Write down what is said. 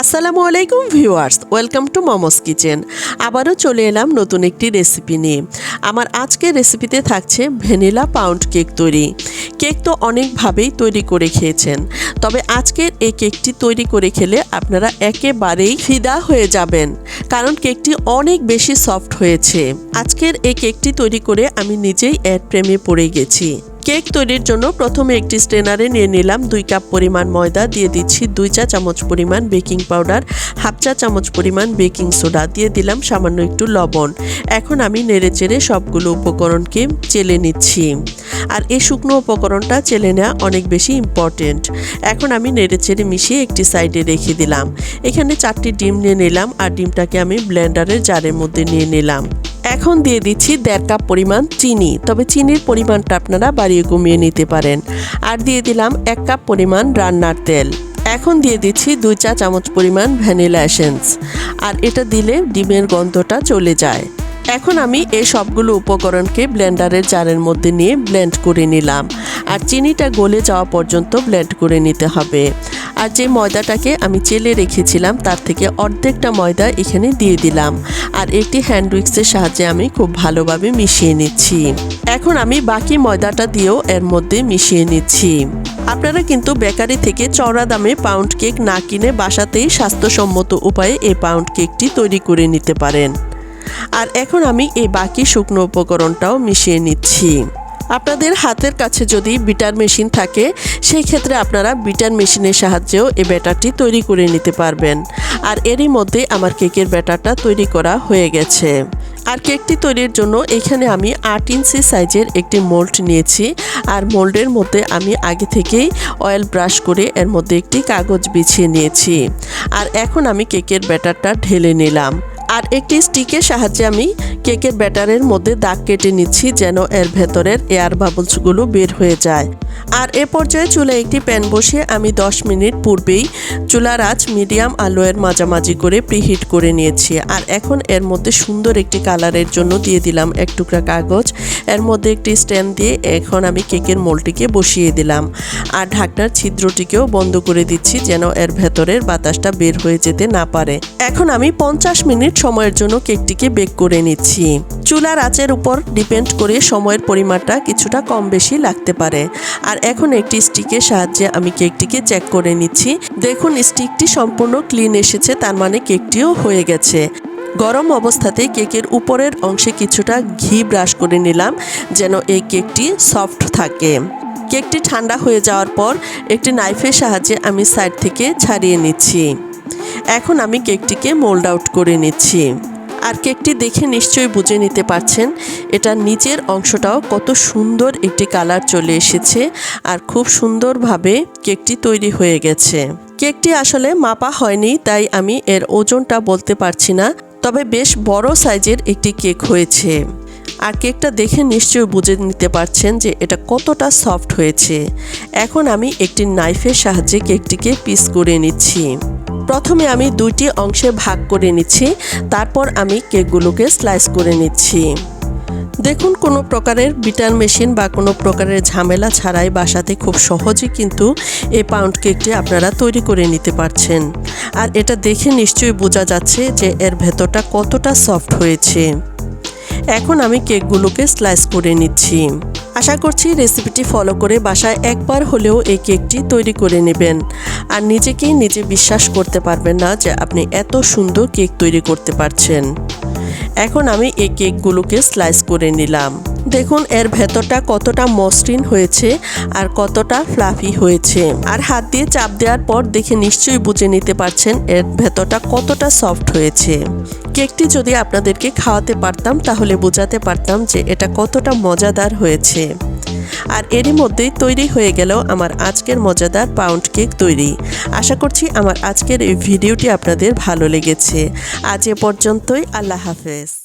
আসসালামু আলাইকুম viewers, welcome to Momos Kitchen. আবারও চলে এলাম নতুন একটি রেসিপি নিয়ে। আমার আজকের রেসিপিতে থাকছে ভ্যানিলা পাউন্ড কেক তৈরি। কেক তো অনেকভাবেই তৈরি করে খেয়েছেন, তবে আজকের এই কেকটি তৈরি করে খেলে আপনারা একেবারেই ফিদা হয়ে যাবেন, কারণ কেকটি অনেক বেশি সফট হয়েছে। আজকের এই কেকটি তৈরি করে আমি নিজেই এর প্রেমে পড়ে গেছি। কেক তৈরির জন্য প্রথমে একটি স্ট্রেনারে নিয়ে নিলাম দুই কাপ পরিমাণ ময়দা, দিয়ে দিচ্ছি দুই চা চামচ পরিমাণ বেকিং পাউডার, হাফ চা চামচ পরিমাণ বেকিং সোডা, দিয়ে দিলাম সামান্য একটু লবণ। এখন আমি নেড়ে চেড়ে সবগুলো উপকরণকে চেলে নিচ্ছি। আর এই শুকনো উপকরণটা চেলে নেওয়া অনেক বেশি ইম্পর্টেন্ট এখন আমি নেড়ে চেড়ে মিশিয়ে একটি সাইডে রেখে দিলাম। এখানে চারটি ডিম নিয়ে নিলাম আর ডিমটাকে আমি ব্লেন্ডারের জারের মধ্যে নিয়ে নিলাম। এখন দিয়ে দিচ্ছি দেড় কাপ পরিমাণ চিনি, তবে চিনির পরিমাণটা আপনারা বাড়িয়ে কমিয়ে নিতে পারেন। আর দিয়ে দিলাম এক কাপ পরিমাণ রান্নার তেল। এখন দিয়ে দিচ্ছি দুই চা চামচ পরিমাণ ভ্যানিলা এসেন্স। আর এটা দিলে ডিমের গন্ধটা চলে যায়। এখন আমি এই সবগুলো উপকরণকে ব্লেন্ডারের জারের মধ্যে নিয়ে ব্লেন্ড করে নিলাম। আর চিনিটা গলে যাওয়া পর্যন্ত ব্লেন্ড করে নিতে হবে। আর যে ময়দাটাকে আমি চেলে রেখেছিলাম, তার থেকে অর্ধেকটা ময়দা এখানে দিয়ে দিলাম। আর একটি হ্যান্ড উইক্সের সাহায্যে আমি খুব ভালোভাবে মিশিয়ে নিচ্ছি। এখন আমি বাকি ময়দাটা দিয়েও এর মধ্যে মিশিয়ে নিচ্ছি। আপনারা কিন্তু বেকারি থেকে চড়া দামে পাউন্ড কেক না কিনে বাসাতেই স্বাস্থ্যসম্মত উপায়ে এই পাউন্ড কেকটি তৈরি করে নিতে পারেন। আর এখন আমি এই বাকি শুকনো উপকরণটাও মিশিয়ে নিচ্ছি। আপনাদের হাতের কাছে যদি বিটার মেশিন থাকে সেই ক্ষেত্রে আপনারা বিটার মেশিনের সাহায্যেও এই ব্যাটারটি তৈরি করে নিতে পারবেন। আর এরই মধ্যে আমার কেকের ব্যাটারটা তৈরি করা হয়ে গেছে। আর কেকটি তৈরির জন্য এখানে আমি আট ইঞ্চি সাইজের একটি মোল্ড নিয়েছি। আর মোল্ডের মধ্যে আমি আগে থেকেই অয়েল ব্রাশ করে এর মধ্যে একটি কাগজ বিছিয়ে নিয়েছি। আর এখন আমি কেকের ব্যাটারটা ঢেলে নিলাম। আর একটি স্টিকের সাহায্যে আমি কেকের ব্যাটারের মধ্যে দাগ কেটে নিচ্ছি যেন এর ভেতরের এয়ার বাবলসগুলো বের হয়ে যায়। আর এ পর্যায়ে চুলে একটি প্যান বসিয়ে আমি 10 মিনিট পূর্বেই চুলার আঁচ মিডিয়াম আলোয়ের মাঝামাঝি করে প্রিহিট করে নিয়েছি। আর এখন এর মধ্যে সুন্দর একটি কালারের জন্য দিয়ে দিলাম এক টুকরা কাগজ। এর মধ্যে একটি স্ট্যান্ড দিয়ে এখন আমি কেকের মোলটিকে বসিয়ে দিলাম। আর ঢাকনার ছিদ্রটিকেও বন্ধ করে দিচ্ছি যেন এর ভেতরের বাতাসটা বের হয়ে যেতে না পারে। এখন আমি পঞ্চাশ মিনিট সময়ের জন্য কেকটিকে বেক করে নিচ্ছি। চুলার আঁচের উপর ডিপেন্ড করে সময়ের পরিমাণটা কিছুটা কম বেশি লাগতে পারে। আর এখন একটি স্টিকের সাহায্যে আমি কেকটিকে চেক করে নিচ্ছি। দেখুন, স্টিকটি সম্পূর্ণ ক্লিন এসেছে, তার মানে কেকটিও হয়ে গেছে। গরম অবস্থাতে কেকের উপরের অংশে কিছুটা ঘি ব্রাশ করে নিলাম, যেন এই কেকটি সফট থাকে। কেকটি ঠান্ডা হয়ে যাওয়ার পর একটি নাইফের সাহায্যে আমি সাইড থেকে ছাড়িয়ে নিচ্ছি। এখন আমি কেকটিকে মোল্ড আউট করে নিচ্ছি। আর কেকটি দেখে নিশ্চয়ই বুঝে নিতে পারছেন, এটা নিচের অংশটাও কত সুন্দর একটি কালার চলে এসেছে আর খুব সুন্দরভাবে কেকটি তৈরি হয়ে গেছে। কেকটি আসলে মাপা হয়নি, তাই আমি এর ওজনটা বলতে পারছি না, তবে বেশ বড় সাইজের একটি কেক হয়েছে। আর কেকটা দেখে নিশ্চয়ই বুঝে নিতে পারছেন যে এটা কতটা সফট হয়েছে। এখন আমি একটি নাইফের সাহায্যে কেকটিকে পিস করে নিচ্ছি। প্রথমে আমি দুইটি অংশে ভাগ করে নিচ্ছি, তারপর আমি কেকগুলোকে স্লাইস করে নিচ্ছি। দেখুন, কোনো প্রকারের বিটার মেশিন বা কোনো প্রকারের ঝামেলা ছাড়াই বাসাতে খুব সহজে কিন্তু এই পাউন্ড কেকটি আপনারা তৈরি করে নিতে পারছেন। আর এটা দেখে নিশ্চয়ই বোঝা যাচ্ছে যে এর ভেতরটা কতটা সফট হয়েছে। এখন আমি কেকগুলোকে স্লাইস করে নিচ্ছি। আশা করছি রেসিপিটি ফলো করে বাসায় একবার হলেও এই কেকটি তৈরি করে নেবেন। আর নিজেকেই নিজে বিশ্বাস করতে পারবেন না যে আপনি এত সুন্দর কেক তৈরি করতে পারছেন। এখন আমি এই কেকগুলোকে স্লাইস করে নিলাম। দেখুন, এর ভেতরটা কতটা মসৃণ হয়েছে আর কতটা ফ্লাফি হয়েছে। আর হাত দিয়ে চাপ দেওয়ার পর দেখে নিশ্চয়ই বুঝে নিতে পারছেন এর ভেতরটা কতটা সফট হয়েছে। কেকটি যদি আপনাদেরকে খাওয়াতে পারতাম, তাহলে বোঝাতে পারতাম যে এটা কতটা মজাদার হয়েছে। আর এরই মধ্যেই তৈরি হয়ে গেল আমার আজকের মজাদার পাউন্ড কেক তৈরি। আশা করছি আমার আজকের এই ভিডিওটি আপনাদের ভালো লেগেছে। আজ এ পর্যন্তই, আল্লাহ হাফেজ।